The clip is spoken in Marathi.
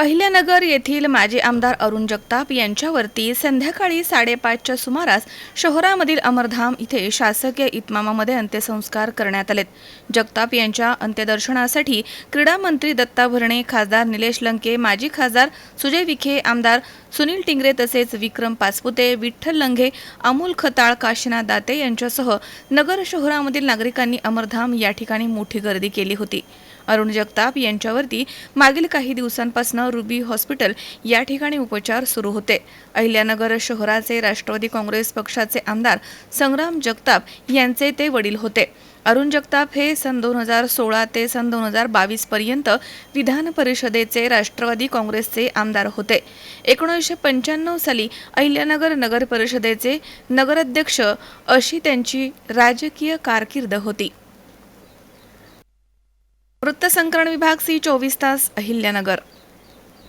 अहिल्यानगर येथील माजी आमदार अरुण जगताप यांच्यावरती संध्याकाळी साडेपाचच्या सुमारास शहरामधील अमरधाम इथे शासकीय इतमामामध्ये अंत्यसंस्कार करण्यात आलेत. जगताप यांच्या अंत्यदर्शनासाठी क्रीडा मंत्री दत्ता भरणे खासदार निलेश लंके माजी खासदार सुजय विखे आमदार सुनील टिंगरे तसेच विक्रम पाचपुते विठ्ठल लंघे अमोल खताळ काशीनाथ दाते यांच्यासह नगर शहरामधील नागरिकांनी अमरधाम या ठिकाणी मोठी गर्दी केली होती. अरुण जगताप यांच्यावरती मागील काही दिवसांपासून रुबी हॉस्पिटल या ठिकाणी उपचार सुरू होते. अहिल्यानगर शहराचे राष्ट्रवादी काँग्रेस पक्षाचे आमदार संग्राम जगताप यांचे ते वडील होते. अरुण जगताप हे सन दोन हजार सोळा ते सन दोन हजार बावीस पर्यंत विधान परिषदेचे राष्ट्रवादी काँग्रेसचे आमदार होते. एकोणीसशे पंच्याण्णव साली अहिल्यानगर नगर परिषदेचे नगराध्यक्ष अशी त्यांची राजकीय कारकीर्द होती. वृत्तसंकलन विभाग सी चोवीस तास अहिल्यानगर